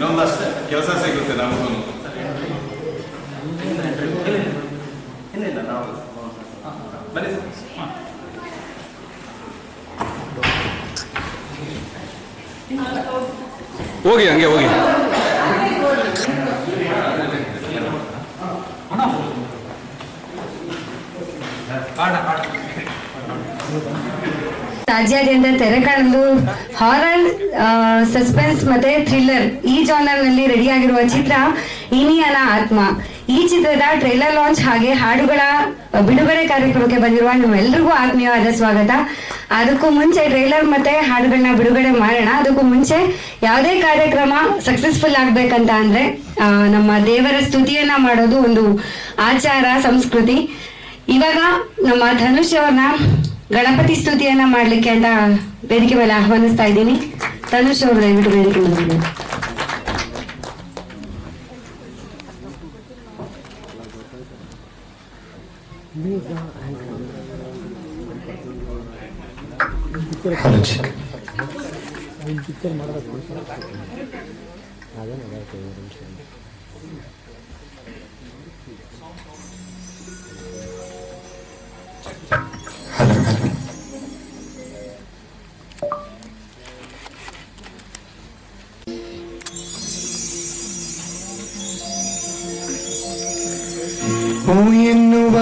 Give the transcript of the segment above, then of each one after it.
ಇನ್ನೊಂದಷ್ಟು ಕೆಲಸ ಸಿಗುತ್ತೆ ನಮಗೂ ಹೋಗಿ ಹಂಗೆ ಹೋಗಿ ರಾಜ್ಯಾದ್ಯಂತ ತೆರೆ ಕಾಣಲು ಹಾರರ್ ಸಸ್ಪೆನ್ಸ್ ಮತ್ತೆ ಥ್ರಿಲ್ಲರ್ ಈ ಜಾನರ್ನಲ್ಲಿ ರೆಡಿ ಆಗಿರುವ ಚಿತ್ರ ಇನಿಯನ ಆತ್ಮ. ಈ ಚಿತ್ರದ ಟ್ರೈಲರ್ ಲಾಂಚ್ ಹಾಗೆ ಹಾಡುಗಳ ಬಿಡುಗಡೆ ಕಾರ್ಯಕ್ರಮಕ್ಕೆ ಬಂದಿರುವ ನಿಮ್ಮೆಲ್ಲರಿಗೂ ಆತ್ಮೀಯವಾದ ಸ್ವಾಗತ. ಅದಕ್ಕೂ ಮುಂಚೆ ಟ್ರೈಲರ್ ಮತ್ತೆ ಹಾಡುಗಳನ್ನ ಬಿಡುಗಡೆ ಮಾಡೋಣ. ಅದಕ್ಕೂ ಮುಂಚೆ ಯಾವುದೇ ಕಾರ್ಯಕ್ರಮ ಸಕ್ಸಸ್ಫುಲ್ ಆಗ್ಬೇಕಂತ ಅಂದ್ರೆ ನಮ್ಮ ದೇವರ ಸ್ತುತಿಯನ್ನ ಮಾಡೋದು ಒಂದು ಆಚಾರ, ಸಂಸ್ಕೃತಿ. ಇವಾಗ ನಮ್ಮ ಧನುಷ್ ಅವ್ರನ್ನ ಗಣಪತಿ ಸ್ತುತಿಯನ್ನ ಮಾಡ್ಲಿಕ್ಕೆ ಅಂತ ವೇದಿಕೆ ಮೇಲೆ ಆಹ್ವಾನಿಸ್ತಾ ಇದ್ದೀನಿ ತನುಷ್ ಅವರು ದಯವಿಟ್ಟು ವೇದಿಕೆ ಮೇಲೆ ಬನ್ನಿ. ಓ ಎನ್ನುವ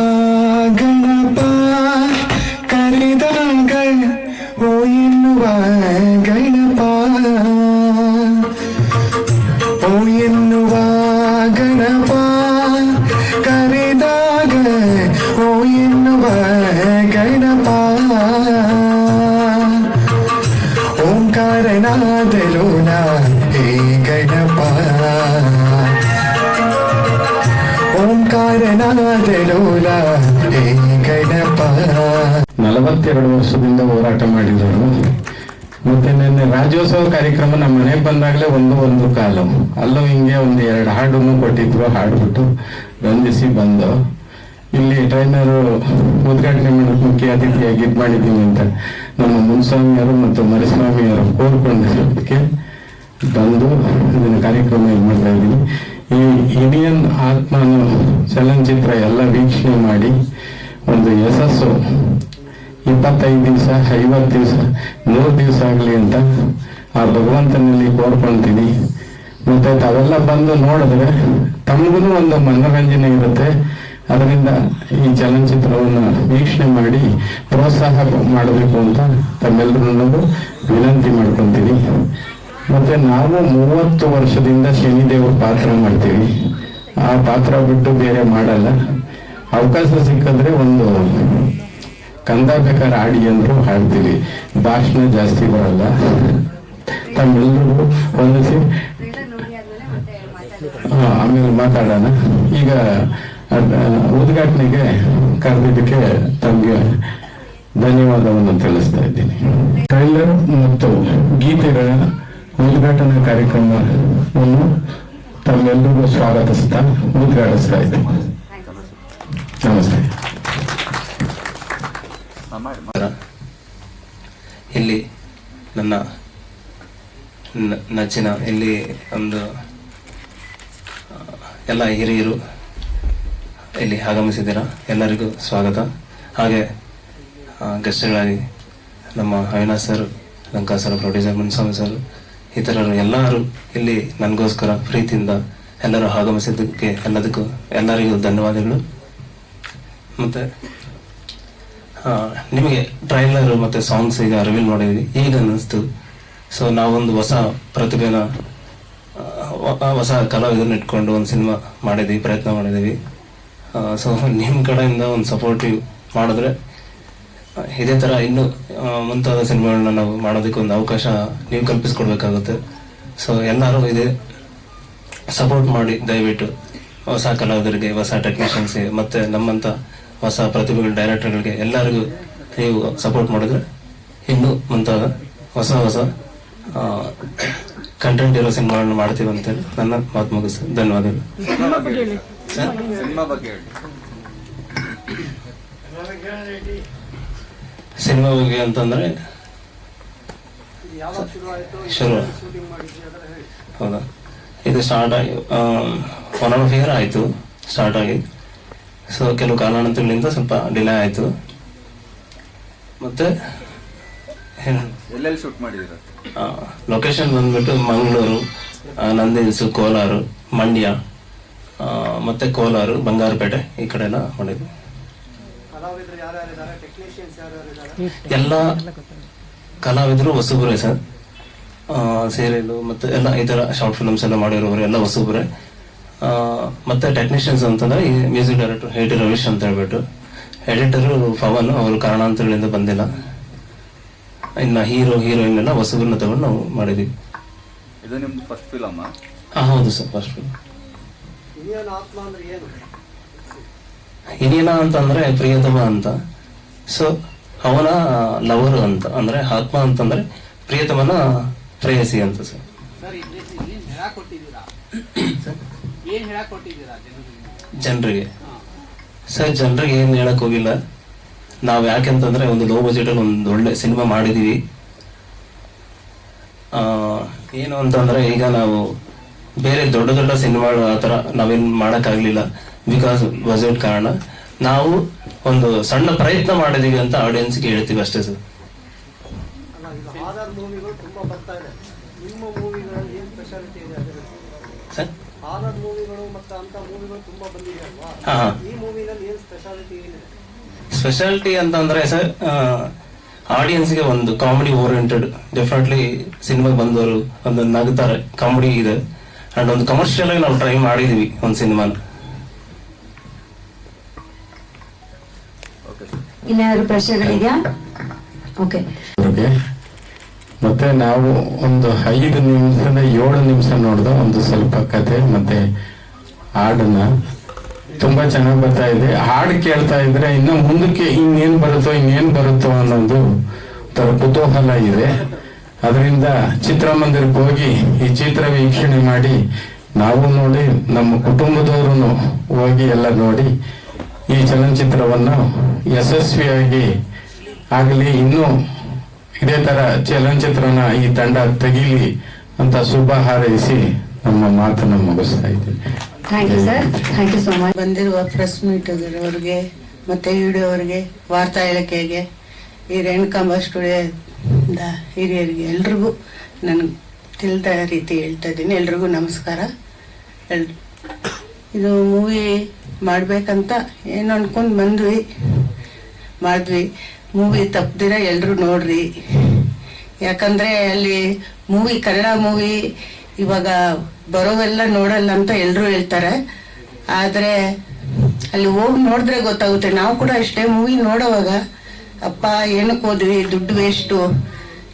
ನಿನ್ನೆ ಕಾರ್ಯಕ್ರಮ ನಮ್ಮ ಮನೆಗೆ ಬಂದಾಗಲೇ ಒಂದು ಒಂದು ಕಾಲಮ್ ಅಲ್ಲೂ ಹಿಂಗೆ ಒಂದು ಎರಡು ಹಾಡನ್ನು ಕೊಟ್ಟಿದ್ರು, ಹಾಡ್ಬಿಟ್ಟು ರಂಜಿಸಿ ಬಂದು. ಇಲ್ಲಿ ಟ್ರೈನರು ಉದ್ಘಾಟನೆ ಮಾಡೋದು ಮುಖ್ಯ ಅತಿಥಿಯಾಗಿ ಇದು ಮಾಡಿದ್ದೀನಿ ಅಂತ ನಮ್ಮ ಮುನ್ಸ್ವಾಮಿಯವರು ಮತ್ತು ಮರಿಸ್ವಾಮಿಯವರು ಕೋರ್ಕೊಂಡಿರೋದಕ್ಕೆ ಬಂದು ಇದನ್ನ ಕಾರ್ಯಕ್ರಮ ಇದು ಮಾಡ್ತಾ ಇದ್ದೀನಿ. ಈ ಇಂಡಿಯನ್ ಆತ್ಮನ ಚಲನಚಿತ್ರ ಎಲ್ಲ ವೀಕ್ಷಣೆ ಮಾಡಿ ಒಂದು ಯಶಸ್ಸು. ಇಪ್ಪತ್ತೈದು ದಿವಸ, ಐವತ್ತು ದಿವಸ ನೂರು ದಿವಸ ಆಗಲಿ ಅಂತ ಆ ಭಗವಂತನಲ್ಲಿ ಕೋರ್ಕೊಳ್ತೀನಿ. ಮತ್ತೆ ತಾವೆಲ್ಲ ಬಂದು ನೋಡಿದ್ರೆ ತಮಗೂ ಒಂದು ಮನೋರಂಜನೆ ಇರುತ್ತೆ. ಅದರಿಂದ ಈ ಚಲನಚಿತ್ರವನ್ನು ವೀಕ್ಷಣೆ ಮಾಡಿ ಪ್ರೋತ್ಸಾಹ ಮಾಡಬೇಕು ಅಂತ ತಮ್ಮೆಲ್ಲರನ್ನೂ ವಿನಂತಿ ಮಾಡ್ಕೊತೀವಿ ಮತ್ತೆ ನಾವು ಮೂವತ್ತು ವರ್ಷದಿಂದ ಶನಿದೇವರ ಪಾತ್ರ ಮಾಡ್ತೀವಿ. ಆ ಪಾತ್ರ ಬಿಟ್ಟು ಬೇರೆ ಮಾಡಲ್ಲ. ಅವಕಾಶ ಸಿಕ್ಕಿದ್ರೆ ಒಂದು ಕಂದ ಬೇಕಾದ್ರೆ ಆಡಿ ಅಂದ್ರು ಹಾಡ್ತೀವಿ. ಭಾಷಣ ಜಾಸ್ತಿ ಬರಲ್ಲ. ತಮ್ಮೆಲ್ಲರಿಗೂ ವಂದಿಸಿ ಆಮೇಲೆ ಮಾತಾಡೋಣ. ಈಗ ಉದ್ಘಾಟನೆಗೆ ಕರೆದಿದ್ದಕ್ಕೆ ತಮಗೆ ಧನ್ಯವಾದವನ್ನು ತಿಳಿಸ್ತಾ ಇದ್ದೀನಿ. ಟ್ರೈಲರ್ ಮತ್ತು ಗೀತೆಗಳ ಉದ್ಘಾಟನಾ ಕಾರ್ಯಕ್ರಮವನ್ನು ತಮ್ಮೆಲ್ಲರಿಗೂ ಸ್ವಾಗತಿಸ್ತಾ ಉದ್ಘಾಟಿಸ್ತಾ ಇದ್ದೀನಿ. ನಮಸ್ತೆ. ಇಲ್ಲಿ ನನ್ನ ನ- ನೆಚ್ಚಿನ ಇಲ್ಲಿ ಒಂದು ಎಲ್ಲ ಹಿರಿಯರು ಇಲ್ಲಿ ಆಗಮಿಸಿದ್ದೀರಾ? ಎಲ್ಲರಿಗೂ ಸ್ವಾಗತ. ಹಾಗೆ ಗೆಸ್ಟ್ಗಳಾಗಿ ನಮ್ಮ Avinash sir, Lanka sir, producer Munswamy sir, ಇತರರು ಎಲ್ಲರೂ ಇಲ್ಲಿ ನನಗೋಸ್ಕರ ಪ್ರೀತಿಯಿಂದ ಎಲ್ಲರೂ ಆಗಮಿಸಿದ್ದಕ್ಕೆ ಎಲ್ಲದಕ್ಕೂ ಎಲ್ಲರಿಗೂ ಧನ್ಯವಾದಗಳು. ಮತ್ತು ನಿಮಗೆ ಟ್ರೈಲರ್ ಮತ್ತೆ ಸಾಂಗ್ಸ್ ಈಗ ರಿವೀಲ್ ಮಾಡಿದ್ವಿ. ಈಗ ಅನ್ನಿಸ್ತು ಸೊ ನಾವೊಂದು ಹೊಸ ಪ್ರತಿಭೆನ ಹೊಸ ಕಲಾವಿದರನ್ನ ಇಟ್ಕೊಂಡು ಒಂದು ಸಿನಿಮಾ ಮಾಡಿದ್ದೀವಿ, ಪ್ರಯತ್ನ ಮಾಡಿದ್ದೀವಿ. ಸೊ ನಿಮ್ಮ ಕಡೆಯಿಂದ ಒಂದು ಸಪೋರ್ಟಿವ್ ಮಾಡಿದ್ರೆ, ಇದೇ ಥರ ಇನ್ನೂ ಮುಂತಾದ ಸಿನಿಮಾಗಳನ್ನ ನಾವು ಮಾಡೋದಕ್ಕೆ ಒಂದು ಅವಕಾಶ ನೀವು ಕಲ್ಪಿಸ್ಕೊಡ್ಬೇಕಾಗುತ್ತೆ. ಸೊ ಎಲ್ಲರೂ ಇದೇ ಸಪೋರ್ಟ್ ಮಾಡಿ, ದಯವಿಟ್ಟು ಹೊಸ ಕಲಾವಿದರಿಗೆ, ಹೊಸ ಟೆಕ್ನಿಷಿಯನ್ಸ್ಗೆ ಮತ್ತು ನಮ್ಮಂಥ ಹೊಸ ಪ್ರತಿಭೆಗಳ ಡೈರೆಕ್ಟರ್ಗಳಿಗೆ ಎಲ್ಲರಿಗೂ ನೀವು ಸಪೋರ್ಟ್ ಮಾಡಿದ್ರೆ, ಇನ್ನೂ ಮುಂತಾದ ಹೊಸ ಹೊಸ ಕಂಟೆಂಟ್ ಇರೋ ಸಿನಿಮಾಗಳನ್ನ ಮಾಡ್ತೀವಿ ಅಂತೇಳಿ ನನ್ನ ಮಾತು ಮುಗಿಸ್ ಧನ್ಯವಾದಗಳು. ಸರ್ ಸಿನಿಮಾ ಬಗ್ಗೆ ಹೇಳಿ. ಸಿನಿಮಾ ಬಗ್ಗೆ ಅಂತಂದ್ರೆ ಶುರು ಹೌದಾ? ಇದು ಸ್ಟಾರ್ಟ್ ಆಗಿ ಒನ್ ಆಫ್ ಇಯರ್ ಆಯಿತು ಸ್ಟಾರ್ಟ್ ಆಗಿ. ಸೊ ಕೆಲವು ಕಾರಣಗಳಿಂದ ಸ್ವಲ್ಪ ಡಿಲೇ ಆಯಿತು. ಮತ್ತೆ ಎಲ್ಲೆಲ್ಲಿ ಶೂಟ್ ಮಾಡಿದ್ದೀರಾ? ಲೊಕೇಶನ್ ಬಂದ್ಬಿಟ್ಟು ಮಂಗಳೂರು ನಂದಿ ಹಿಲ್ಸು ಕೋಲಾರ ಮಂಡ್ಯ ಮತ್ತೆ ಕೋಲಾರ ಬಂಗಾರಪೇಟೆ ಈ ಕಡೆ ಎಲ್ಲ ಮಾಡಿದ್ವಿ ಎಲ್ಲ ಕಲಾವಿದರು ಹೊಸಬರೇ ಸರ್. ಸೀರಿಯಲ್ ಮತ್ತೆ ಎಲ್ಲ ಈ ಥರ ಶಾರ್ಟ್ ಫಿಲ್ಮ್ಸ್ ಎಲ್ಲ ಮಾಡಿರೋರು ಎಲ್ಲ ಹೊಸಬರೇ. ಮತ್ತೆ ಟೆಕ್ನಿಷಿಯನ್ಸ್ ಅಂತಂದ್ರೆ ಈ ಮ್ಯೂಸಿಕ್ ಡೈರೆಕ್ಟರ್ ಹೇಟಿ ರವೀಶ್ ಅಂತ ಹೇಳ್ಬಿಟ್ಟು. ಎಡಿಟರ್ ಪವನ್ ಅವರು ಕಾರಣಾಂತರಗಳಿಂದ ಬಂದಿಲ್ಲ. ಇನ್ನ ಹೀರೋ ಹೀರೋಯಿನ್ ಎಲ್ಲ ಹೊಸಬರನ್ನ ತಗೊಂಡು ನಾವು ಮಾಡಿದ್ವಿ. ಇದು ನಿಮ್ದು ಫಸ್ಟ್ ಫಿಲಮ್ ಹಾ ಹೌದು ಸರ್ ಫಸ್ಟ್ ಹಿರಿಯನ ಅಂತಂದ್ರೆ ಪ್ರಿಯತಮ ಅಂತ. ಸೊ ಅವನ ಲವರ್ ಅಂತ ಅಂದ್ರೆ ಆತ್ಮ ಅಂತಂದ್ರೆ ಪ್ರಿಯತಮನ ಪ್ರೇಯಸಿ ಅಂತ ಸರ್. ಜನರಿಗೆ? ಸರ್ ಜನರಿಗೆ ಏನು ಹೇಳಕ್ ಹೋಗಿಲ್ಲ. ನಾವ್ ಯಾಕೆಂತಂದ್ರೆ ಒಂದು ಲೋ ಬಜೆಟ್ ಅಲ್ಲಿ ಒಂದು ಒಳ್ಳೆ ಸಿನಿಮಾ ಮಾಡಿದೀವಿ. ಆ, ಏನು ಅಂತಂದ್ರೆ ಈಗ ನಾವು ಬೇರೆ ದೊಡ್ಡ ದೊಡ್ಡ ಸಿನಿಮಾಗಳು ಆತರ ನಾವೇನ್ ಮಾಡಕ್ಕಾಗ್ಲಿಲ್ಲ ಬಿಕಾಸ್ ಬಜೆಟ್ ಕಾರಣ. ನಾವು ಒಂದು ಸಣ್ಣ ಪ್ರಯತ್ನ ಮಾಡಿದೀವಿ ಅಂತ ಆಡಿಯನ್ಸ್ಗೆ ಹೇಳ್ತೀವಿ ಅಷ್ಟೇ ಸರ್. ಹಾರರ್ ಮೂವಿಗಳು ಮತ್ತೆ ಅಂತ ಮೂವಿಗಳು ತುಂಬಾ ಬಂದಿದೆ ಅಲ್ವಾ? ಈ ಮೂವಿನಲ್ಲಿ ಏನ್ ಸ್ಪೆಷಾಲಿಟಿ ಏನಿದೆ? ಸ್ಪೆಷಾಲಿಟಿ ಅಂತಂದ್ರೆ ಸರ್ ಆಡಿಯನ್ಸ್ಗೆ ಒಂದು ಕಾಮಿಡಿ ಓರಿಯೆಂಟೆಡ್ ಡೆಫಿನೆಟ್ಲಿ ಸಿನಿಮಾ ಬಂದವರು ಒಂದು ನಗ್ತಾರೆ ಕಾಮಿಡಿ ಇದೆ. ಅಂಡ್ ಒಂದು ಕಮರ್ಷಿಯಲ್ ಆಗಿ ನಾವು ಟ್ರೈ ಮಾಡಿದೀವಿ ಒಂದು ಸಿನಿಮಾನ ಇನ್ಯಾರು ಪ್ರಶ್ನೆಗಳಿದೆಯಾ? ಓಕೆ ಮತ್ತೆ ನಾವು ಒಂದು ಐದು ನಿಮಿಷ ಏಳು ನಿಮಿಷ ನೋಡಿದ ಒಂದು ಸ್ವಲ್ಪ ಕತೆ ಮತ್ತೆ ಹಾಡನ್ನ ತುಂಬಾ ಚೆನ್ನಾಗಿ ಬರ್ತಾ ಇದೆ. ಹಾಡು ಕೇಳ್ತಾ ಇದ್ರೆ ಇನ್ನು ಮುಂದಕ್ಕೆ ಇನ್ನೇನ್ ಬರುತ್ತೋ ಇನ್ನೇನ್ ಬರುತ್ತೋ ಅನ್ನೋದು ತರ ಕುತೂಹಲ ಇದೆ. ಅದರಿಂದ ಚಿತ್ರಮಂದಿರಕ್ಕೆ ಹೋಗಿ ಈ ಚಿತ್ರ ವೀಕ್ಷಣೆ ಮಾಡಿ ನಾವು ನೋಡಿ, ನಮ್ಮ ಕುಟುಂಬದವರು ಹೋಗಿ ಎಲ್ಲ ನೋಡಿ ಈ ಚಲನಚಿತ್ರವನ್ನು ಯಶಸ್ವಿಯಾಗಿ ಆಗಲಿ, ಇನ್ನೂ ಇದೇ ತರ ಚಲನಚಿತ್ರನ ಈ ತಂಡ ತೆಗೀಲಿ ಅಂತ ಶುಭ ಹಾರೈಸಿ ನಮ್ಮ ಮಾತನ್ನು ಮುಗಿಸ್ತಾ ಇದ್ದೀನಿ. Thank you sir thank you so much ಬಂದಿರುವ ಪ್ರೆಸ್ ಮೀಟ್ ಅವರಿಗೆ ಮತ್ತೆ ವಿಡಿಯೋವರಿಗೆ ವಾರ್ತಾ ಇಲಾಖೆಗೆ ಈ ರೇಣುಕಾಂಬ ಸ್ಟುಡಿಯೋದ ಹಿರಿಯರಿಗೆ ಎಲ್ರಿಗೂ ನನ್ಗೆ ತಿಳಿದ ರೀತಿ ಹೇಳ್ತಾ ಇದ್ದೀನಿ. ಎಲ್ರಿಗೂ ನಮಸ್ಕಾರ. ಎಲ್ ಇದು ಮೂವಿ ಮಾಡಬೇಕಂತ ಏನು ಅನ್ಕೊಂಡು ಬಂದ್ವಿ. ಮಾಡಿದ್ವಿ. ಮೂವಿ ತಪ್ಪದಿರ ಎಲ್ಲರೂ ನೋಡ್ರಿ. ಯಾಕಂದ್ರೆ ಅಲ್ಲಿ ಮೂವಿ ಕನ್ನಡ ಮೂವಿ ಇವಾಗ ಬರೋವೆಲ್ಲ ನೋಡಲ್ಲ ಅಂತ ಎಲ್ಲರೂ ಹೇಳ್ತಾರೆ. ಆದರೆ ಅಲ್ಲಿ ಹೋಗಿ ನೋಡಿದ್ರೆ ಗೊತ್ತಾಗುತ್ತೆ. ನಾವು ಕೂಡ ಅಷ್ಟೇ ಮೂವಿ ನೋಡೋವಾಗ, ಅಪ್ಪ, ಏನಕ್ಕೆ ಹೋದ್ವಿ? ದುಡ್ಡು ವೇಸ್ಟು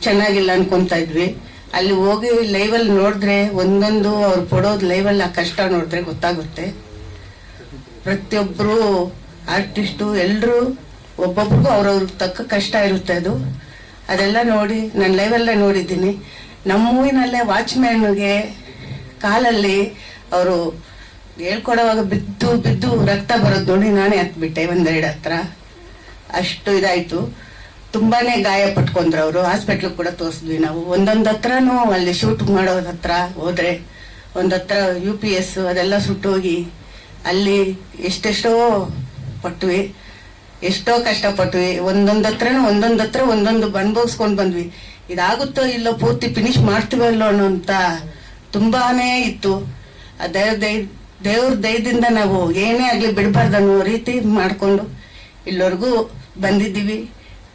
ಚೆನ್ನಾಗಿಲ್ಲ ಅನ್ಕೊಂತ ಇದ್ವಿ. ಅಲ್ಲಿ ಹೋಗಿ ಲೈವಲ್ಲಿ ನೋಡಿದ್ರೆ, ಒಂದೊಂದು ಅವ್ರು ಕೊಡೋದು ಲೈವಲ್ಲಿ ಆ ಕಷ್ಟ ನೋಡಿದ್ರೆ ಗೊತ್ತಾಗುತ್ತೆ. ಪ್ರತಿಯೊಬ್ಬರು ಆರ್ಟಿಸ್ಟು ಎಲ್ಲರೂ ಒಬ್ಬೊಬ್ರಿಗೂ ಅವ್ರವ್ರ ತಕ್ಕ ಕಷ್ಟ ಇರುತ್ತೆ ಅದು. ಅದೆಲ್ಲ ನೋಡಿ, ನಾನು ಲೈವಲ್ಲೇ ನೋಡಿದ್ದೀನಿ. ನಮ್ಮ ಮೂವಿನಲ್ಲೇ ವಾಚ್ಮ್ಯಾನ್ಗೆ ಕಾಲಲ್ಲಿ ಅವರು ಹೇಳ್ಕೊಡೋವಾಗ ಬಿದ್ದು ಬಿದ್ದು ರಕ್ತ ಬರೋದು ನೋಡಿ ನಾನೇ ಹತ್ಬಿಟ್ಟೆ ಒಂದೆರಡು ಹತ್ರ. ಅಷ್ಟು ಇದಾಯ್ತು. ತುಂಬಾನೇ ಗಾಯ ಪಟ್ಕೊಂಡ್ರು ಅವರು. ಹಾಸ್ಪಿಟ್ಲ್ ಕೂಡ ತೋರಿಸಿದ್ವಿ ನಾವು. ಒಂದೊಂದ್ ಹತ್ರನೂ ಅಲ್ಲಿ ಶೂಟ್ ಮಾಡೋದ್ ಹತ್ರ ಹೋದ್ರೆ, ಒಂದ್ ಹತ್ರ ಯು ಪಿ ಎಸ್ ಅದೆಲ್ಲ ಸುಟ್ಟೋಗಿ ಅಲ್ಲಿ ಎಷ್ಟೆಷ್ಟೋ ಪಟ್ವಿ, ಎಷ್ಟೋ ಕಷ್ಟಪಟ್ವಿ. ಒಂದೊಂದ್ ಹತ್ರನೂ ಒಂದೊಂದ್ ಹತ್ರ ಒಂದೊಂದು ಅನುಭವಿಸ್ಕೊಂಡು ಬಂದ್ವಿ. ಇದಾಗುತ್ತೋ ಇಲ್ಲೋ ಪೂರ್ತಿ ಫಿನಿಶ್ ಮಾಡ್ತೀವಲ್ಲೋ ಅನ್ನೋಂತ ತುಂಬಾನೇ ಇತ್ತು. ಆ ದೈವ ದೈ ದೇವ್ರ ದಯದಿಂದ ನಾವು ಏನೇ ಆಗ್ಲಿ ಬಿಡಬಾರ್ದು ಅನ್ನೋ ರೀತಿ ಮಾಡ್ಕೊಂಡು ಇಲ್ಲಿವರೆಗೂ ಬಂದಿದ್ದೀವಿ.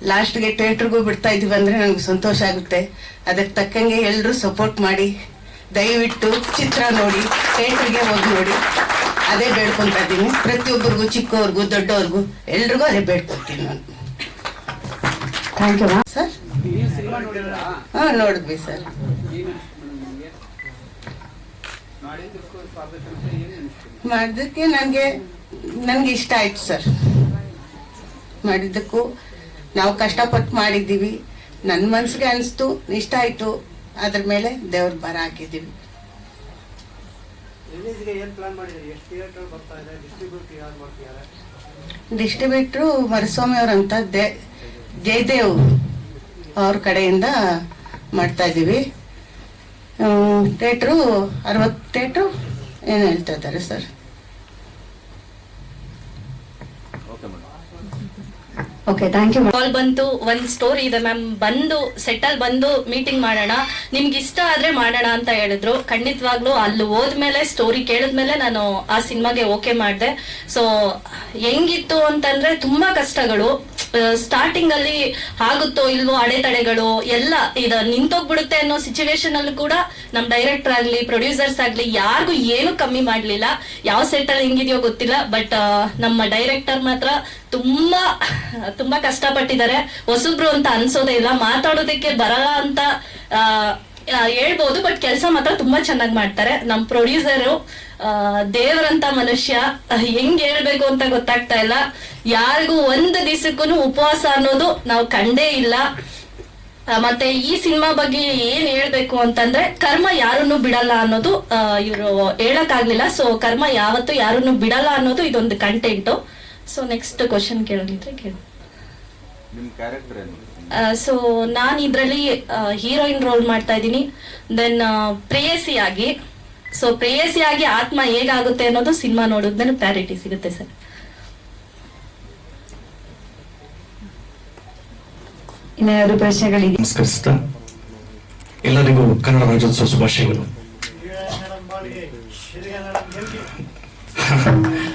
ಲಾಸ್ಟ್ಗೆ ಥಿಯೇಟ್ರಿಗೂ ಬಿಡ್ತಾ ಇದೀವಿ ಅಂದ್ರೆ ನನಗೆ ಸಂತೋಷ ಆಗುತ್ತೆ. ಅದಕ್ಕೆ ತಕ್ಕಂಗೆ ಎಲ್ಲರೂ ಸಪೋರ್ಟ್ ಮಾಡಿ ದಯವಿಟ್ಟು ಚಿತ್ರ ನೋಡಿ ಥಿಯೇಟ್ರಿಗೆ ಹೋಗಿ ನೋಡಿ. ಅದೇ ಬೇಡ್ಕೊಂತ ಇದ್ದೀನಿ. ಪ್ರತಿಯೊಬ್ಬರಿಗೂ ಚಿಕ್ಕವ್ರಿಗೂ ದೊಡ್ಡವ್ರಿಗೂ ಎಲ್ರಿಗೂ ಅದೇ ಬೇಡ್ಕೊತೀನಿ ನಾನು. Thank you sir? ಹಾಂ ನೋಡಿದ್ವಿ ಸರ್. ಮಾಡಿದ್ದಕ್ಕೆ ನನಗೆ ನನಗೆ ಇಷ್ಟ ಆಯ್ತು ಸರ್. ಮಾಡಿದ್ದಕ್ಕೂ ನಾವು ಕಷ್ಟಪಟ್ಟು ಮಾಡಿದ್ದೀವಿ. ನನ್ನ ಮನಸ್ಸಿಗೆ ಅನಿಸ್ತು ಇಷ್ಟ ಆಯಿತು. ಅದ್ರ ಮೇಲೆ ದೇವ್ರ ಬರ ಹಾಕಿದ್ದೀವಿ. ಡಿಸ್ಟ್ರಿಬ್ಯೂಟ್ರು ಮರಸ್ವಾಮಿ ಅವ್ರಂತ ಜಯದೇವ್. ಅವ್ರ ಕಡೆಯಿಂದ ಮಾಡ್ತಾ ಇದ್ದೀವಿ. ಟೇಟ್ರು ಅರವತ್ತು ಥಿಯೇಟ್ರು ಏನು ಹೇಳ್ತಾ ಇದ್ದಾರೆ sir okay thank you call ಬಂತು ಒಂದ್ ಸ್ಟೋರಿ ಇದೆ ಮ್ಯಾಮ್ ಬಂದು ಸೆಟಲ್ ಬಂದು ಮೀಟಿಂಗ್ ಮಾಡೋಣ. ನಿಮ್ಗೆ ಇಷ್ಟ ಆದ್ರೆ ಮಾಡೋಣ ಅಂತ ಹೇಳಿದ್ರು. ಖಂಡಿತವಾಗ್ಲೂ ಅಲ್ಲಿ ಹೋದ್ಮೇಲೆ ಸ್ಟೋರಿ ಕೇಳಿದ್ಮೇಲೆ ನಾನು ಆ ಸಿನಿಮಾಗೆ ಓಕೆ ಮಾಡಿದೆ. ಸೊ ಹೆಂಗಿತ್ತು ಅಂತಂದ್ರೆ ತುಂಬಾ ಕಷ್ಟಗಳು. ಸ್ಟಾರ್ಟಿಂಗ್ ಅಲ್ಲಿ ಆಗುತ್ತೋ ಇಲ್ವೋ ಅಡೆತಡೆಗಳು ಎಲ್ಲ ಇದ ನಿಂತೋಗ್ಬಿಡುತ್ತೆ ಅನ್ನೋ ಸಿಚುವೇಶನ್ ಅಲ್ಲೂ ಕೂಡ ನಮ್ ಡೈರೆಕ್ಟರ್ ಆಗ್ಲಿ ಪ್ರೊಡ್ಯೂಸರ್ಸ್ ಆಗ್ಲಿ ಯಾರಿಗೂ ಏನು ಕಮ್ಮಿ ಮಾಡ್ಲಿಲ್ಲ. ಯಾವ ಸೆಟ್ ಅಲ್ಲಿ ಹೆಂಗಿದೆಯೋ ಗೊತ್ತಿಲ್ಲ ಬಟ್ ನಮ್ಮ ಡೈರೆಕ್ಟರ್ ಮಾತ್ರ ತುಂಬಾ ತುಂಬಾ ಕಷ್ಟಪಟ್ಟಿದ್ದಾರೆ. ಹೊಸಬ್ರು ಅಂತ ಅನ್ಸೋದೇ ಇಲ್ಲ, ಮಾತಾಡೋದಕ್ಕೆ ಬರಲ್ಲ ಅಂತ ಹೇಳ್ಬೋದು ಬಟ್ ಕೆಲಸ ಮಾತ್ರ ತುಂಬಾ ಚೆನ್ನಾಗಿ ಮಾಡ್ತಾರೆ. ನಮ್ ಪ್ರೊಡ್ಯೂಸರು ದೇವರಂತ ಮನುಷ್ಯ, ಹೆಂಗ್ ಹೇಳ್ಬೇಕು ಅಂತ ಗೊತ್ತಾಗ್ತಾ ಇಲ್ಲ. ಯಾರಿಗೂ ಒಂದು ದಿವಸಕ್ಕೂ ಉಪವಾಸ ಅನ್ನೋದು ನಾವು ಕಂಡೇ ಇಲ್ಲ. ಮತ್ತೆ ಈ ಸಿನಿಮಾ ಬಗ್ಗೆ ಏನ್ ಹೇಳ್ಬೇಕು ಅಂತಂದ್ರೆ, ಕರ್ಮ ಯಾರನ್ನು ಬಿಡಲ್ಲ ಅನ್ನೋದು ಇವರು ಹೇಳಕ್ ಆಗ್ಲಿಲ್ಲ ಸೊ ಕರ್ಮ ಯಾವತ್ತು ಯಾರನ್ನು ಬಿಡಲ್ಲ ಅನ್ನೋದು ಇದೊಂದು ಕಂಟೆಂಟ್ ಸೊ ನೆಕ್ಸ್ಟ್ ಕ್ವಶನ್ ಕೇಳಿದ್ರೆ ಕೇಳಿ. ಸೊ ನಾನು ಇದರಲ್ಲಿ ಹೀರೋಯಿನ್ ರೋಲ್ ಮಾಡ್ತಾ ಇದ್ದೀನಿ. ದೆನ್ ಪ್ರೇಯಸಿ ಆಗಿ ಸೊ ಪ್ರೇಯಸಿ ಆಗಿ ಆತ್ಮ ಹೇಗಾಗುತ್ತೆ ಅನ್ನೋದು ಸಿನಿಮಾ ನೋಡೋದನ್ನ ಕ್ಲಾರಿಟಿ ಸಿಗುತ್ತೆ ಸರ್. ಇನ್ನೇನಾದ್ರು ಪ್ರಶ್ನೆಗಳಿಗೆ ನಮಸ್ಕರಿಸ್ತಾ. ಎಲ್ಲರಿಗೂ ಕನ್ನಡ ರಾಜ್ಯೋತ್ಸವ ಶುಭಾಶಯಗಳು.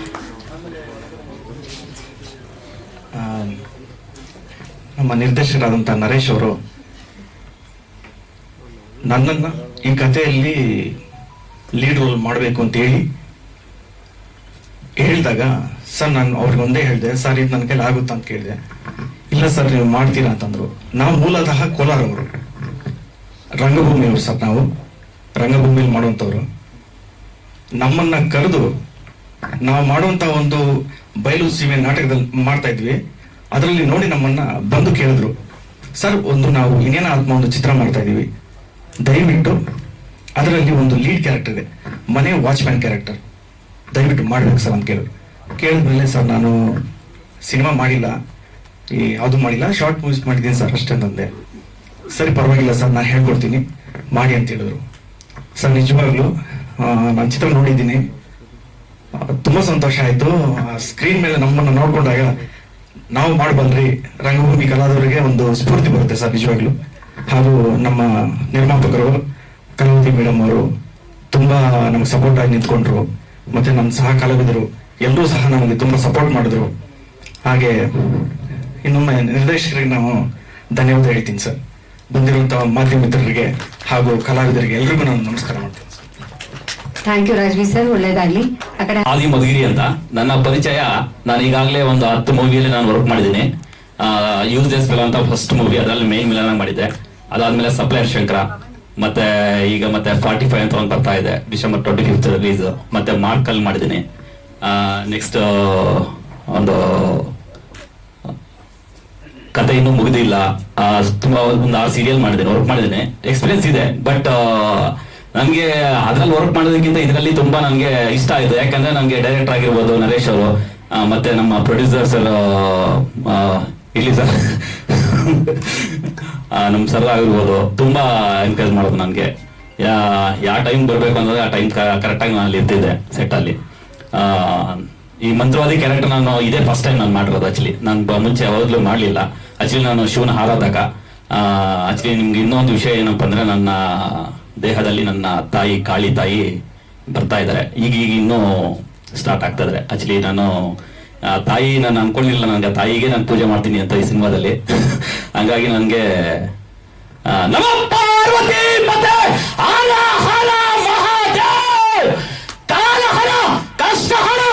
ನಮ್ಮ ನಿರ್ದೇಶಕರಾದಂಥ ನರೇಶ್ ಅವರು ನನ್ನನ್ನು ಈ ಕಥೆಯಲ್ಲಿ ಲೀಡ್ ರೋಲ್ ಮಾಡಬೇಕು ಅಂತ ಹೇಳಿ ಹೇಳಿದಾಗ, ಸರ್, ನಾನು ಅವ್ರಿಗೆ ಒಂದೇ ಹೇಳಿದೆ. ಸರ್, ಇದು ನನ್ನ ಕೈಲಿ ಆಗುತ್ತಾ ಅಂತ ಕೇಳಿದೆ. ಇಲ್ಲ ಸರ್, ನೀವು ಮಾಡ್ತೀರಾ ಅಂತಂದ್ರು. ನಾವು ಮೂಲತಃ ಕೋಲಾರವರು. ರಂಗಭೂಮಿಯವರು ಸರ್ ನಾವು. ರಂಗಭೂಮಿಯಲ್ಲಿ ಮಾಡುವಂಥವ್ರು. ನಮ್ಮನ್ನ ಕರೆದು ನಾವು ಮಾಡುವಂತ ಒಂದು ಬಯಲು ಸೀಮೆ ನಾಟಕದಲ್ಲಿ ಮಾಡ್ತಾ ಇದ್ವಿ. ಅದರಲ್ಲಿ ನೋಡಿ ನಮ್ಮನ್ನ ಬಂದು ಕೇಳಿದ್ರು, ಸರ್, ಒಂದು ನಾವು ಇನ್ನೇನ ಆತ್ಮ ಒಂದು ಚಿತ್ರ ಮಾಡ್ತಾ ಇದೀವಿ. ದಯವಿಟ್ಟು ಅದರಲ್ಲಿ ಒಂದು ಲೀಡ್ ಕ್ಯಾರೆಕ್ಟರ್ ಇದೆ, ಮನೆ ವಾಚ್ಮ್ಯಾನ್ ಕ್ಯಾರೆಕ್ಟರ್ ದಯವಿಟ್ಟು ಮಾಡ್ಬೇಕು ಸರ್ ಅಂತ ಕೇಳಿದ್ರು. ಕೇಳಿದ್ಮೇಲೆ ಸರ್, ನಾನು ಸಿನಿಮಾ ಮಾಡಿಲ್ಲ. ಈ ಯಾವುದು ಮಾಡಿಲ್ಲ ಶಾರ್ಟ್ ಮೂವೀಸ್ ಮಾಡಿದ್ದೀನಿ ಸರ್ ಅಷ್ಟೇ ಅಂತಂದೆ ಸರಿ, ಪರವಾಗಿಲ್ಲ ಸರ್ ನಾನು ಹೇಳ್ಕೊಡ್ತೀನಿ. ಮಾಡಿ ಅಂತ ಹೇಳಿದ್ರು. ಸರ್, ನಿಜವಾಗ್ಲೂ ನಾನು ಚಿತ್ರ ನೋಡಿದ್ದೀನಿ. ತುಂಬಾ ಸಂತೋಷ ಆಯ್ತು. ಸ್ಕ್ರೀನ್ ಮೇಲೆ ನಮ್ಮನ್ನ ನೋಡ್ಕೊಂಡಾಗ ನಾವು ಮಾಡಬಲ್ರಿ. ರಂಗಭೂಮಿ ಕಲಾವಿದರಿಗೆ ಒಂದು ಸ್ಫೂರ್ತಿ ಬರುತ್ತೆ ಸರ್, ನಿಜವಾಗ್ಲು. ಹಾಗೂ ನಮ್ಮ ನಿರ್ಮಾಪಕರು, ಕಲಾವತಿ ಮೇಡಮ್ ಅವರು ತುಂಬಾ ನಮ್ಗೆ ಸಪೋರ್ಟ್ ಆಗಿ ನಿಂತ್ಕೊಂಡ್ರು. ಮತ್ತೆ ನಮ್ಮ ಸಹ ಕಲಾವಿದರು ಎಲ್ಲರೂ ಸಹ ನಮಗೆ ತುಂಬಾ ಸಪೋರ್ಟ್ ಮಾಡಿದ್ರು. ಹಾಗೆ ಇನ್ನೊಮ್ಮೆ ನಿರ್ದೇಶಕರಿಗೆ ನಾವು ಧನ್ಯವಾದ ಹೇಳ್ತೀನಿ ಸರ್. ಬಂದಿರುವಂತಹ ಮಾಧ್ಯಮ ಮಿತ್ರರಿಗೆ ಹಾಗೂ ಕಲಾವಿದರಿಗೆ ಎಲ್ರಿಗೂ ನಾನು ನಮಸ್ಕಾರ ಮಾಡ್ತೀನಿ. ಥ್ಯಾಂಕ್ ಯು ರಾಜ್ವಿ ಸರ್ ಒಳ್ಳೇದಾಗ್ಲಿ. ಆದಿ ಮಧುಗಿರಿ ಅಂತ. ನನ್ನ ಪರಿಚಯ, ನಾನು ಈಗಾಗಲೇ ಒಂದು ಹತ್ತು ಮೂವಿಯಲ್ಲಿ ನಾನು ವರ್ಕ್ ಮಾಡಿದ್ದೀನಿ. ಯೂಸ್ ಎಸ್ ಫಿಲ್ ಅಂತ ಫಸ್ಟ್ ಮೂವಿ ಅದರಲ್ಲಿ ಮೇನ್ ಮಿಲನ ಮಾಡಿದ್ದೆ. ಅದಾದ್ಮೇಲೆ ಸಪ್ಲೈಯರ್ ಶಂಕರ, ಮತ್ತೆ ಈಗ ಮತ್ತೆ ಫಾರ್ಟಿ ಫೈವ್ ಅಂತ ಒಂದು ಬರ್ತಾ ಇದೆ ಡಿಸೆಂಬರ್ ಟ್ವೆಂಟಿ ಫಿಫ್ತ್ ರಿಲೀಸ್ ಮತ್ತೆ ಮಾರ್ಕಲ್ ಮಾಡಿದ್ದೀನಿ. ನೆಕ್ಸ್ಟ್ ಒಂದು, ಕತೆ ಇನ್ನೂ ಮುಗಿದಿಲ್ಲ. ತುಂಬಾ ಒಂದು ಆರು ಸೀರಿಯಲ್ ಮಾಡಿದ್ದೀನಿ ವರ್ಕ್ ಮಾಡಿದ್ದೀನಿ. ಎಕ್ಸ್ಪೀರಿಯನ್ಸ್ ಇದೆ ಬಟ್ ನನಗೆ ಅದ್ರಲ್ಲಿ ವರ್ಕ್ ಮಾಡೋದಕ್ಕಿಂತ ಇದರಲ್ಲಿ ತುಂಬಾ ನನಗೆ ಇಷ್ಟ ಆಯ್ತು. ಯಾಕಂದ್ರೆ ನನಗೆ ಡೈರೆಕ್ಟರ್ ಆಗಿರ್ಬೋದು ನರೇಶ್ ಅವರು ಮತ್ತೆ ನಮ್ಮ ಪ್ರೊಡ್ಯೂಸರ್ ಸರ್ ಇಲ್ಲಿ ಸರ್. ನಮ್ಮ ಸರ್ ಆಗಿರ್ಬೋದು. ತುಂಬಾ ಎನ್ಕರೇಜ್ ಮಾಡೋದು ನನಗೆ. ಯಾವ ಟೈಮ್ ಬರಬೇಕು ಅಂದ್ರೆ ಆ ಟೈಮ್ ಕರೆಕ್ಟಾಗಿ ನಾನು ಇರ್ತಿದ್ದೆ ಸೆಟ್ ಅಲ್ಲಿ. ಆ, ಈ ಮಂತ್ರವಾದಿ ಕ್ಯಾರೆಕ್ಟರ್ ನಾನು ಇದೇ ಫಸ್ಟ್ ಟೈಮ್ ನಾನು ಮಾಡಿರೋದು ಆಕ್ಚುಲಿ ನಾನು ಮುಂಚೆ ಯಾವಾಗಲೂ ಮಾಡಲಿಲ್ಲ. ಆಕ್ಚುಲಿ ನಾನು ಶಿವನ ಹಾರಾದಾಗ ಆಕ್ಚುಲಿ ನಿಮ್ಗೆ ಇನ್ನೊಂದು ವಿಷಯ ಏನಪ್ಪ ಅಂದ್ರೆ ನನ್ನ ದೇಹದಲ್ಲಿ ನನ್ನ ತಾಯಿ, ಕಾಳಿ ತಾಯಿ ಬರ್ತಾ ಇದ್ದಾರೆ. ಈಗ ಈಗ ಇನ್ನೂ ಸ್ಟಾರ್ಟ್ ಆಗ್ತಾ ಇದ್ದಾರೆ. ಆಕ್ಚುಲಿ ನಾನು ತಾಯಿ ನಾನು ಅನ್ಕೊಂಡಿಲ್ಲ ನನಗೆ. ತಾಯಿಗೆ ನಾನು ಪೂಜೆ ಮಾಡ್ತೀನಿ ಅಂತ ಈ ಸಿನಿಮಾದಲ್ಲಿ. ಹಂಗಾಗಿ ನನಗೆ ನಮ ಪಾರ್ವತಿ ಕಷ್ಟ, ಹಣ!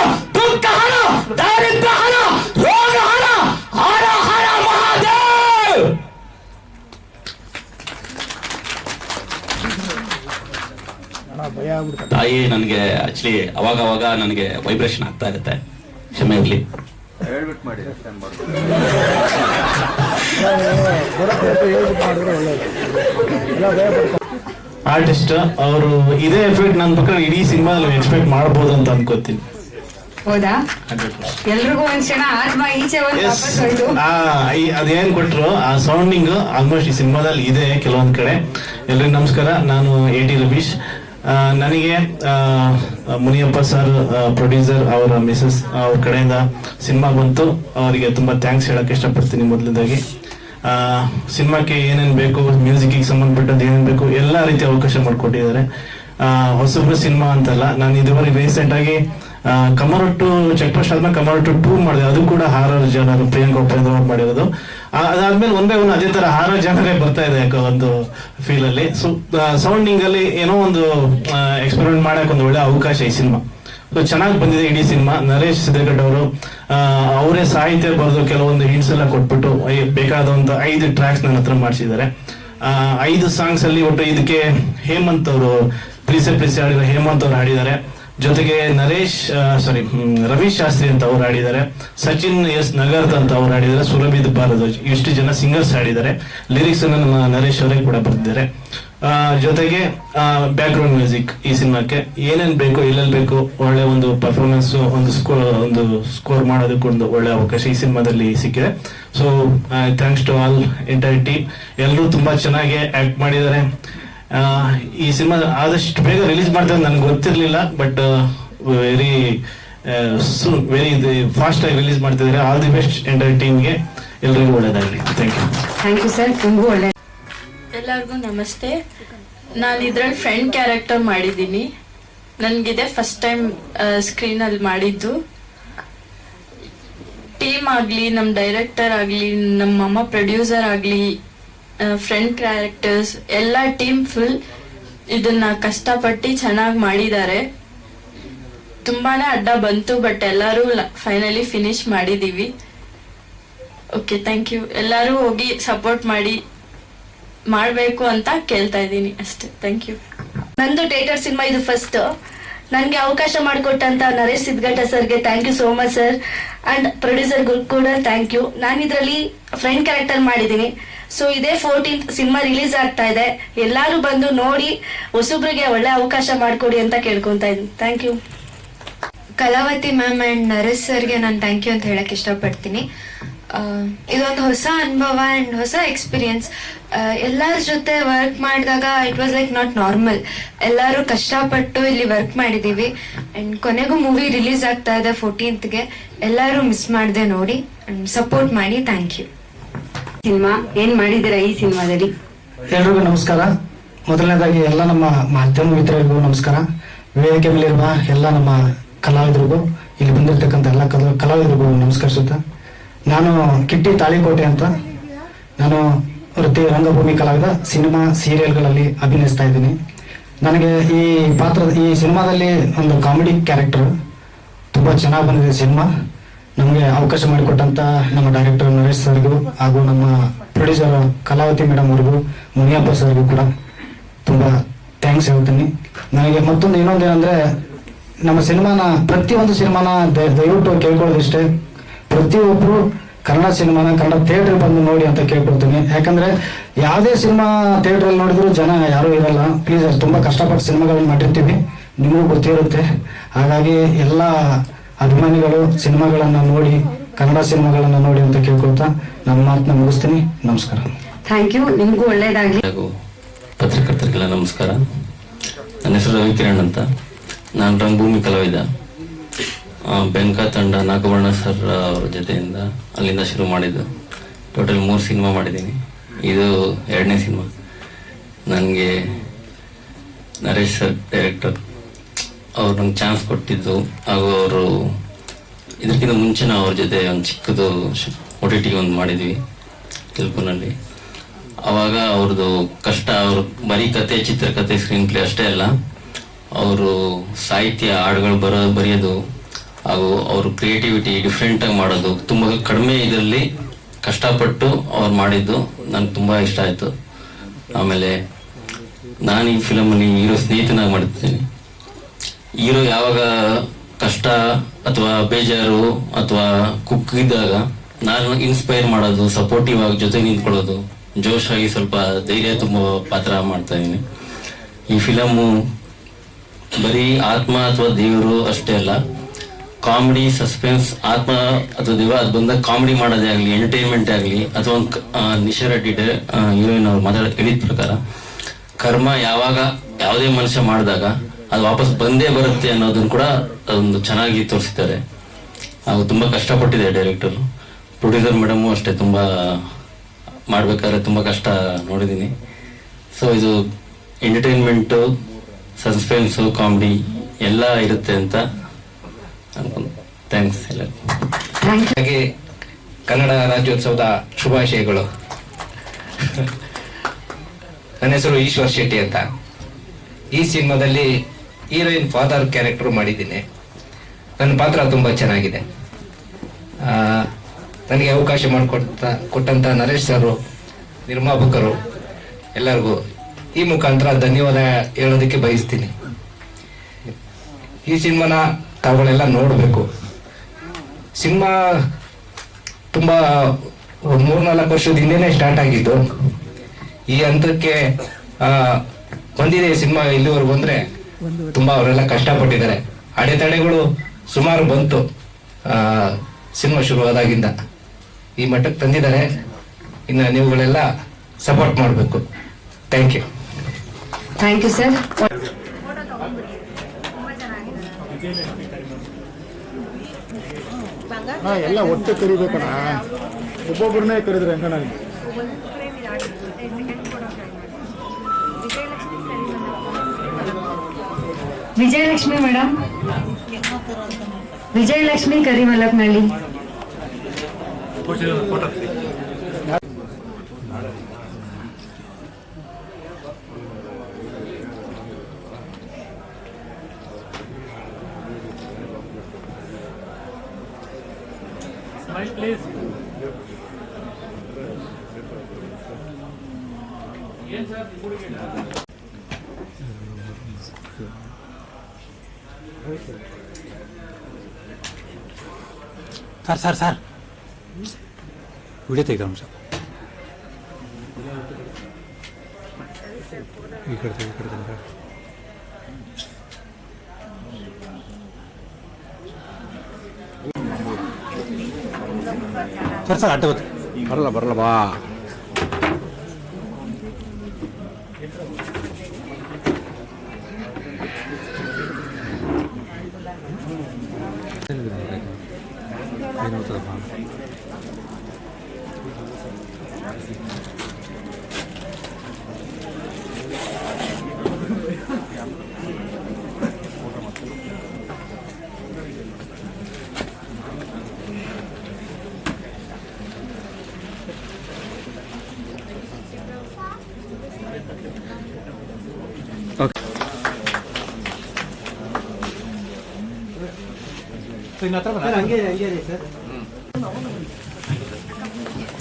ನನಗೆ ಆಕ್ಚುಲಿ ಅವಾಗ ಅವಾಗ ನನಗೆ ವೈಬ್ರೇಷನ್ ಆಗ್ತಾ ಇರುತ್ತೆ. ಕ್ಷಮೆ ಇರಲಿ. ಆರ್ಟಿಸ್ಟ್ ಅವರು ಇದೇ ಎಫೆಕ್ಟ್ ನನ್ನ ಪಕ್ಕ ಇಡೀ ಸಿನಿಮಾದಲ್ಲಿ ಎಕ್ಸ್ಪೆಕ್ಟ್ ಮಾಡ್ಬೋದು ಅಂತ ಅನ್ಕೋತೀನಿ. ಹೌದಾ? ಎಲ್ರಿಗೂ ಒಂದ್ ಕ್ಷಣ ಆತ್ಮ ಈಚೆ ಒಂದು ಎಸ್ ವಾಪಸ್ ಹೋಯ್ತು. ಅದೇನ್ ಕೊಟ್ರು ಆ ಸೌಂಡಿಂಗ್ ಆಲ್ಮೋಸ್ಟ್ ಈ ಸಿನಿಮಾದಲ್ಲಿ ಇದೆ ಕೆಲವೊಂದ್ ಕಡೆ. ಎಲ್ರಿಗೂ ನಮಸ್ಕಾರ ನಾನು ಎ ಟಿ ರವೀಶ್ ನನಗೆ ಮುನಿಯಪ್ಪ ಸರ್ ಪ್ರೊಡ್ಯೂಸರ್ ಅವರ ಮಿಸಸ್ ಅವ್ರ ಕಡೆಯಿಂದ ಸಿನಿಮಾ ಬಂತು. ಅವರಿಗೆ ತುಂಬ ಥ್ಯಾಂಕ್ಸ್ ಹೇಳಕ್ಕೆ ಇಷ್ಟಪಡ್ತೀನಿ ಮೊದಲನೇದಾಗಿ ಸಿನಿಮಾಕ್ಕೆ ಏನೇನು ಬೇಕು ಮ್ಯೂಸಿಕ್ಗೆ ಸಂಬಂಧಪಟ್ಟದ್ದು ಏನೇನು ಬೇಕು, ಎಲ್ಲ ರೀತಿ ಅವಕಾಶ ಮಾಡಿಕೊಟ್ಟಿದ್ದಾರೆ. ಹೊಸಬ್ರು ಸಿನಿಮಾ ಅಂತಲ್ಲ, ನಾನು ಇದುವರೆಗೆ ರೀಸೆಂಟ್ ಆಗಿ ಟು ಚೆಕ್ ಪೋಸ್ಟ್ ಆದ್ಮೇಲೆ ಕಮರೊಟ್ಟು ಟೂ ಮಾಡಿದೆ. ಅದು ಕೂಡ ಹಾರರ್ ಜನರು, ಪ್ರಿಯಾಂಕ ಉಪೇಂದ್ರ ಅವ್ರು ಮಾಡಿರೋದು. ಅದಾದ್ಮೇಲೆ ಒಂದೇ ಒಂದು ಅದೇ ತರ ಹಾರರ್ ಜನರೇ ಬರ್ತಾ ಇದೆ ಯಾಕೋ ಒಂದು ಫೀಲ್ ಅಲ್ಲಿ. ಸೊ ಸೌಂಡಿಂಗ್ ಅಲ್ಲಿ ಏನೋ ಒಂದು ಎಕ್ಸ್ಪೆರಿಮೆಂಟ್ ಮಾಡಕ್ ಒಂದು ಒಳ್ಳೆ ಅವಕಾಶ ಈ ಸಿನಿಮಾ. ಸೊ ಚೆನ್ನಾಗಿ ಬಂದಿದೆ ಇಡೀ ಸಿನಿಮಾ. ನರೇಶ್ ಸಿದ್ದೇಗಡ್ ಅವರು ಅವರೇ ಸಾಹಿತ್ಯ ಬರೆದು ಕೆಲವೊಂದು ಹಿಂಟ್ಸ್ ಎಲ್ಲ ಕೊಟ್ಬಿಟ್ಟು ಬೇಕಾದಂತ ಐದು ಟ್ರ್ಯಾಕ್ಸ್ ನನ್ನ ಹತ್ರ ಮಾಡಿಸಿದ್ದಾರೆ. ಐದು ಸಾಂಗ್ಸ್ ಅಲ್ಲಿ ಒಟ್ಟು ಇದಕ್ಕೆ ಹೇಮಂತ್ ಅವರು ಪ್ರೀಸೆ ಪ್ರೀಸೆ ಹಾಡಿರೋ ಹೇಮಂತ್ ಅವರು ಹಾಡಿದ್ದಾರೆ. ಜೊತೆಗೆ ನರೇಶ್ ಸಾರಿ ರವಿ ಶಾಸ್ತ್ರಿ ಅಂತ ಅವ್ರು ಆಡಿದ್ದಾರೆ ಸಚಿನ್ ಎಸ್ ನಗರ್ತ್ ಅಂತ ಅವ್ರು ಆಡಿದ್ದಾರೆ ಸುರಭಿ ಭಾರದ್ವಾಜ್ ಎಷ್ಟು ಜನ ಸಿಂಗರ್ಸ್ ಆಡಿದ್ದಾರೆ ಲಿರಿಕ್ಸ್ ನಮ್ಮ ನರೇಶ್ ಅವರೇ ಕೂಡ ಬರ್ತಿದ್ದಾರೆ ಜೊತೆಗೆ ಬ್ಯಾಕ್ ಗ್ರೌಂಡ್ ಮ್ಯೂಸಿಕ್ ಈ ಸಿನಿಮಾಕ್ಕೆ, ಏನೇನು ಬೇಕು, ಎಲ್ಲೆಲ್ಲಿ ಬೇಕು, ಒಳ್ಳೆ ಒಂದು ಪರ್ಫಾರ್ಮೆನ್ಸ್ ಒಂದು ಸ್ಕೋರ್ ಒಂದು ಸ್ಕೋರ್ ಮಾಡೋದಕ್ಕೊಂದು ಒಳ್ಳೆ ಅವಕಾಶ ಈ ಸಿನಿಮಾದಲ್ಲಿ ಸಿಕ್ಕಿದೆ. So thanks to all entire team ಎಲ್ಲರೂ ತುಂಬಾ ಚೆನ್ನಾಗಿ ಆಕ್ಟ್ ಮಾಡಿದ್ದಾರೆ. ಈ ಸಿನಿಮಾ ಆದಷ್ಟು ಬೇಗ ರಿಲೀಸ್ ಮಾಡ್ತಾರೆ ನನಗೆ ಗೊತ್ತಿರಲಿಲ್ಲ ಬಟ್ ವೆರಿ ವೆರಿ ಫಾಸ್ಟ್ ಆಗಿ ರಿಲೀಸ್ ಮಾಡ್ತಿದ್ದಾರೆ ಆಲ್ ದಿ ಬೆಸ್ಟ್ ಎಂಟರ್ ಟೀಮ್ಗೆ ಎಲ್ರಿಗೂ ಒಳ್ಳೇದಾಗಲಿ. Thank you thank you sir ತುಂಬಾ ಒಳ್ಳೆ ಎಲ್ಲರಿಗೂ ನಮಸ್ತೆ. ನಾನು ಇದ್ರಲ್ಲಿ ಫ್ರೆಂಡ್ ಕ್ಯಾರೆಕ್ಟರ್ ಮಾಡಿದ್ದೀನಿ. ನನಗಿದೆ ಫಸ್ಟ್ ಟೈಮ್ ಸ್ಕ್ರೀನಲ್ಲಿ ಮಾಡಿದ್ದು. ಟೀಮ್ ಆಗಲಿ ನಮ್ಮ ಡೈರೆಕ್ಟರ್ ಆಗಲಿ ನಮ್ಮ ಅಮ್ಮ ಪ್ರೊಡ್ಯೂಸರ್ ಆಗಲಿ ಫ್ರೆಂಡ್ ಕ್ಯಾರೆಕ್ಟರ್ಸ್ ಎಲ್ಲ ಟೀಮ್ ಫುಲ್ ಇದನ್ನ ಕಷ್ಟಪಟ್ಟು ಚೆನ್ನಾಗಿ ಮಾಡಿದ್ದಾರೆ. ತುಂಬಾನೇ ಅಡ್ಡ ಬಂತು ಬಟ್ ಎಲ್ಲರೂ ಫೈನಲಿ ಫಿನಿಶ್ ಮಾಡಿದೀವಿ. ಓಕೆ ಥ್ಯಾಂಕ್ ಯು ಎಲ್ಲರೂ ಹೋಗಿ ಸಪೋರ್ಟ್ ಮಾಡಿ ಮಾಡಬೇಕು ಅಂತ ಕೇಳ್ತಾ ಇದ್ದೀನಿ ಅಷ್ಟೇ. ಥ್ಯಾಂಕ್ ಯು ನಂದು ಥಿಯೇಟರ್ ಸಿನಿಮಾ ಇದು ಫಸ್ಟ್ ನನಗೆ ಅವಕಾಶ ಮಾಡಿಕೊಟ್ಟಂತ ನರೇಶ್ ಸಿದ್ಗಟ್ಟ ಸರ್ಗೆ thank you so much sir and producer ಕೂಡ ಥ್ಯಾಂಕ್ ಯು ನಾನು ಇದರಲ್ಲಿ ಫ್ರೆಂಡ್ ಕ್ಯಾರೆಕ್ಟರ್ ಮಾಡಿದ್ದೀನಿ. ಸೊ ಇದೇ ಫೋರ್ಟೀನ್ತ್ ಸಿನಿಮಾ ರಿಲೀಸ್ ಆಗ್ತಾ ಇದೆ. ಎಲ್ಲರೂ ಬಂದು ನೋಡಿ, ಹೊಸಬ್ರಿಗೆ ಒಳ್ಳೆ ಅವಕಾಶ ಮಾಡಿಕೊಡಿ ಅಂತ ಕೇಳ್ಕೊಂತಾ ಇದ್ದೀನಿ. Thank you Kalavathi ma'am and Naresh ಸರ್ಗೆ ನಾನು ಥ್ಯಾಂಕ್ ಯು ಅಂತ ಹೇಳಕ್ ಇಷ್ಟಪಡ್ತೀನಿ. ಇದೊಂದು ಹೊಸ ಅನುಭವ ಆ್ಯಂಡ್ ಹೊಸ ಎಕ್ಸ್ಪೀರಿಯನ್ಸ್ ಎಲ್ಲರ ಜೊತೆ ವರ್ಕ್ ಮಾಡಿದಾಗ it was like not normal ಎಲ್ಲರೂ ಕಷ್ಟಪಟ್ಟು ಇಲ್ಲಿ ವರ್ಕ್ ಮಾಡಿದ್ದೀವಿ ಆ್ಯಂಡ್ ಕೊನೆಗೂ ಮೂವಿ ರಿಲೀಸ್ ಆಗ್ತಾ ಇದೆ ಫೋರ್ಟೀನ್ತ್ಗೆ ಎಲ್ಲರೂ ಮಿಸ್ ಮಾಡಿದೆ ನೋಡಿ. ಆ್ಯಂಡ್ ಸಪೋರ್ಟ್ ಮಾಡಿ ಥ್ಯಾಂಕ್ ಯು ಸಿನಿಮಾ? ಏನ್ ಮಾಡಿದ್ದೀರಾ ಈ ಸಿನಿಮಾದಲ್ಲಿ? ಎಲ್ರಿಗೂ ನಮಸ್ಕಾರ. ಮೊದಲನೇದಾಗಿ ಎಲ್ಲ ನಮ್ಮ ಮಾಧ್ಯಮ ಮಿತ್ರರಿಗೂ ನಮಸ್ಕಾರ. ವೇದಿಕೆ ಮೇಲಿರುವ ಎಲ್ಲ ನಮ್ಮ ಕಲಾವಿದರಿಗೂ, ಇಲ್ಲಿ ಬಂದಿರತಕ್ಕಂಥ ಎಲ್ಲ ಕಲಾ, ಕಲಾವಿದರಿಗೂ ನಮಸ್ಕರಿಸುತ್ತಾ. ನಾನು ಕಿಟ್ಟಿ ತಾಳಿಕೋಟೆ ಅಂತ. ನಾನು ವೃತ್ತಿ ರಂಗಭೂಮಿ ಕಲಾವಿದ, ಸಿನಿಮಾ, ಸೀರಿಯಲ್ಗಳಲ್ಲಿ ಅಭಿನಯಿಸ್ತಾ ಇದ್ದೀನಿ. ನನಗೆ ಈ ಪಾತ್ರ ಈ ಸಿನಿಮಾದಲ್ಲಿ ಒಂದು ಕಾಮಿಡಿ ಕ್ಯಾರೆಕ್ಟರ್. ತುಂಬ ಚೆನ್ನಾಗಿ ಬಂದಿದೆ ಸಿನಿಮಾ. ನಮಗೆ ಅವಕಾಶ ಮಾಡಿಕೊಟ್ಟಂತ ನಮ್ಮ ಡೈರೆಕ್ಟರ್ ನರೇಶ್ ಸರ್ಗೂ ಹಾಗೂ ನಮ್ಮ ಪ್ರೊಡ್ಯೂಸರ್ ಕಲಾವತಿ ಮೇಡಮ್ ಅವ್ರಿಗೂ, ಮುನಿಯಪ್ಪ ಸರ್ಗೂ ಕೂಡ ತುಂಬ ಥ್ಯಾಂಕ್ಸ್ ಹೇಳ್ತೀನಿ. ನನಗೆ ಮತ್ತೊಂದು ಇನ್ನೊಂದು ಏನಂದ್ರೆ, ನಮ್ಮ ಸಿನಿಮಾನ, ಪ್ರತಿಯೊಂದು ಸಿನಿಮಾನ ದಯವಿಟ್ಟು ಕೇಳ್ಕೊಳ್ಳೋದಿಷ್ಟೇ. ಪ್ರತಿಯೊಬ್ಬರು ಕನ್ನಡ ಸಿನಿಮಾನ, ಕನ್ನಡ ಥಿಯೇಟರ್ ಬಂದು ನೋಡಿ ಅಂತ ಕೇಳ್ಕೊಳ್ತೀನಿ. ಯಾಕಂದ್ರೆ ಯಾವುದೇ ಸಿನಿಮಾ ಥಿಯೇಟ್ರಲ್ಲಿ ನೋಡಿದ್ರು ಜನ ಯಾರೂ ಇರಲ್ಲ. ಪ್ಲೀಸ್ ತುಂಬ ಕಷ್ಟಪಟ್ಟು ಸಿನಿಮಾಗಳನ್ನ ಮಾಡಿರ್ತೀವಿ. ನಿಮಗೂ ಗೊತ್ತಿರುತ್ತೆ. ಹಾಗಾಗಿ ಎಲ್ಲ ಅಭಿಮಾನಿಗಳು ಸಿನಿಮಾಗಳನ್ನ ನೋಡಿ ಕನ್ನಡ ಸಿನಿಮಾಗಳನ್ನ ನೋಡಿ ಅಂತ ಕೇಳ್ಕೊಳ್ತಾ ನನ್ನ ಮಾತನ್ನ ಮುಗಿಸ್ತೀನಿ. ನಮಸ್ಕಾರ. Thank you. ನಿಮಗೂ ಒಳ್ಳೇದಾಗಲಿ. ಹಾಗೂ ಪತ್ರಕರ್ತರಿಗೆಲ್ಲ ನಮಸ್ಕಾರ. ನನ್ನ ಹೆಸರು ರವಿಕಿರಣ್ ಅಂತ. ನಾನು ರಂಗಭೂಮಿ ಕಲಾವಿದ. ಆ, ಬೆಂಕ ತಂಡ ನಾಗವರ್ಣ ಸರ್ ಅವ್ರ ಜೊತೆಯಿಂದ ಅಲ್ಲಿಂದ ಶುರು ಮಾಡಿದ್ದು. ಟೋಟಲ್ ಮೂರು ಸಿನಿಮಾ ಮಾಡಿದ್ದೀನಿ. ಇದು ಎರಡನೇ ಸಿನಿಮಾ. ನನಗೆ ನರೇಶ್ ಸರ್ ಡೈರೆಕ್ಟರ್. ಅವ್ರು ನಂಗೆ ಚಾನ್ಸ್ ಕೊಟ್ಟಿದ್ದು. ಹಾಗೂ ಅವರು ಇದಕ್ಕಿಂತ ಮುಂಚೆ ನಾವು ಅವ್ರ ಜೊತೆ ಒಂದು ಚಿಕ್ಕದು ಒ ಟಿ ಟಿ ಒಂದು ಮಾಡಿದ್ವಿ ತೆಲುಗುನಲ್ಲಿ ಅವಾಗ ಅವ್ರದ್ದು ಕಷ್ಟ, ಅವ್ರ ಬರೀ ಕತೆ, ಚಿತ್ರಕತೆ ಸ್ಕ್ರೀನ್ ಪ್ಲೇ ಅಷ್ಟೇ ಅಲ್ಲ, ಅವರು ಸಾಹಿತ್ಯ ಹಾಡುಗಳು ಬರೋ, ಬರೆಯೋದು, ಹಾಗೂ ಅವ್ರ ಕ್ರಿಯೇಟಿವಿಟಿ ಡಿಫ್ರೆಂಟಾಗಿ ಮಾಡೋದು, ತುಂಬ ಕಡಿಮೆ ಇದರಲ್ಲಿ ಕಷ್ಟಪಟ್ಟು ಅವ್ರು ಮಾಡಿದ್ದು ನನಗೆ ತುಂಬ ಇಷ್ಟ ಆಯಿತು. ಆಮೇಲೆ ನಾನು ಈ ಫಿಲಮಲ್ಲಿ ಹೀರೋ ಸ್ನೇಹಿತನಾಗಿ ಮಾಡ್ತಿದ್ದೀನಿ. ಹೀರೋ ಯಾವಾಗ ಕಷ್ಟ ಅಥವಾ ಬೇಜಾರು ಅಥವಾ ಕುಕ್ಕಿದ್ದಾಗ ನಾನು ಇನ್ಸ್ಪೈರ್ ಮಾಡೋದು ಸಪೋರ್ಟಿವ್ ಆಗಿ ಜೊತೆ ನಿಂತ್ಕೊಳ್ಳೋದು ಜೋಶ್ ಆಗಿ ಸ್ವಲ್ಪ ಧೈರ್ಯ ತುಂಬ ಪಾತ್ರ ಮಾಡ್ತಾ ಇದ್ದೀನಿ. ಈ ಫಿಲಮು ಬರೀ ಆತ್ಮ ಅಥವಾ ದೇವರು ಅಷ್ಟೇ ಅಲ್ಲ, ಕಾಮಿಡಿ ಸಸ್ಪೆನ್ಸ್ ಆತ್ಮ ಅಥವಾ ದೇವ ಅದು ಬಂದಾಗ ಕಾಮಿಡಿ ಮಾಡೋದೇ ಆಗಲಿ ಎಂಟರ್ಟೈನ್ಮೆಂಟ್ ಆಗಲಿ, ಅಥವಾ ನಿಶಾ ರೆಡ್ಡಿ ಹೀರೋಯಿನ್ ಅವ್ರು ಮಾತಾಡ ಹೇಳಿದ ಪ್ರಕಾರ, ಕರ್ಮ ಯಾವಾಗ ಯಾವುದೇ ಮನುಷ್ಯ ಮಾಡಿದಾಗ ಅದು ವಾಪಸ್ ಬಂದೇ ಬರುತ್ತೆ ಅನ್ನೋದನ್ನ ಕೂಡ ಅದೊಂದು ಚೆನ್ನಾಗಿ ತೋರಿಸಿದ್ದಾರೆ. ಹಾಗೂ ತುಂಬ ಕಷ್ಟಪಟ್ಟಿದೆ ಡೈರೆಕ್ಟರ್ ಪ್ರೊಡ್ಯೂಸರ್ ಮೇಡಮು ಅಷ್ಟೇ ತುಂಬ ಮಾಡ್ಬೇಕಾದ್ರೆ ತುಂಬ ಕಷ್ಟ ನೋಡಿದ್ದೀನಿ. ಸೊ ಇದು ಎಂಟರ್ಟೈನ್ಮೆಂಟು ಸಸ್ಪೆನ್ಸ್ ಕಾಮಿಡಿ ಎಲ್ಲ ಇರುತ್ತೆ ಅಂತ ಅನ್ಕೊಂಡು ಥ್ಯಾಂಕ್ಸ್ ಎಲ್ಲ ಹಾಗೆ ಕನ್ನಡ ರಾಜ್ಯೋತ್ಸವದ ಶುಭಾಶಯಗಳು. ನನ್ನ ಹೆಸರು ಈಶ್ವರ್ ಶೆಟ್ಟಿ ಅಂತ. ಈ ಸಿನಿಮಾದಲ್ಲಿ ಹೀರೋಯಿನ್ ಫಾದರ್ ಕ್ಯಾರೆಕ್ಟರ್ ಮಾಡಿದ್ದೀನಿ. ನನ್ನ ಪಾತ್ರ ತುಂಬ ಚೆನ್ನಾಗಿದೆ. ನನಗೆ ಅವಕಾಶ ಮಾಡಿಕೊಟ್ಟ ಕೊಟ್ಟಂತ ನರೇಶ್ ಸರ್, ನಿರ್ಮಾಪಕರು, ಎಲ್ಲರಿಗೂ ಈ ಮುಖಾಂತರ ಧನ್ಯವಾದ ಹೇಳೋದಕ್ಕೆ ಬಯಸ್ತೀನಿ. ಈ ಸಿನಿಮಾನ ತಾವುಗಳೆಲ್ಲ ನೋಡಬೇಕು. ಸಿನಿಮಾ ತುಂಬ ಮೂರ್ನಾಲ್ಕು ವರ್ಷದ ಹಿಂದೆನೆ ಸ್ಟಾರ್ಟ್ ಆಗಿದ್ದು. ಈ ಹಂತಕ್ಕೆ ಬಂದಿದೆ ಸಿನಿಮಾ ಇಲ್ಲಿವರೆಗೂ ಬಂದ್ರೆ ತುಂಬಾ ಅವರೆಲ್ಲ ಕಷ್ಟಪಟ್ಟಿದ್ದಾರೆ. ಅಡೆತಡೆಗಳು ಸುಮಾರು ಬಂತು ಸಿನಿಮಾ ಶುರುವಾದಾಗಿಂದ ಈ ಮಟ್ಟಕ್ಕೆ ತಂದಿದ್ದಾರೆ. ಇನ್ನು ನೀವುಗಳೆಲ್ಲ ಸಪೋರ್ಟ್ ಮಾಡಬೇಕು. Thank you thank you sir ಎಲ್ಲ ಒಟ್ಟು ಕರಿಬೇಕಣ್ಣ. ಒಬ್ಬೊಬ್ಬರನ್ನೇ ಕರೆದ್ರೆ ಹೆಂಗಣ್ಣ Vijayalakshmi madam. Vijayalakshmi Karimallappanahalli sir sir sir video ತೆಗೆದ ಸರ್ ಈ ಕಡೆ ತೆಗಿ, ಈ ಕಡೆ ತೆಗಿ. ಸರ್ ಸರ್ ಅಡ್ಡ ಗೊತ್ತು ಬರಲ್ಲ ಬರಲ್ಲ ಬಾ ಏನಾಗ್ತದಪ್ಪ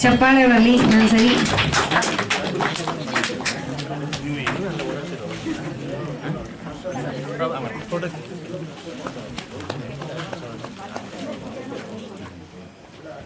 ಚಪ್ಪಾಳೆ ಬರಲಿ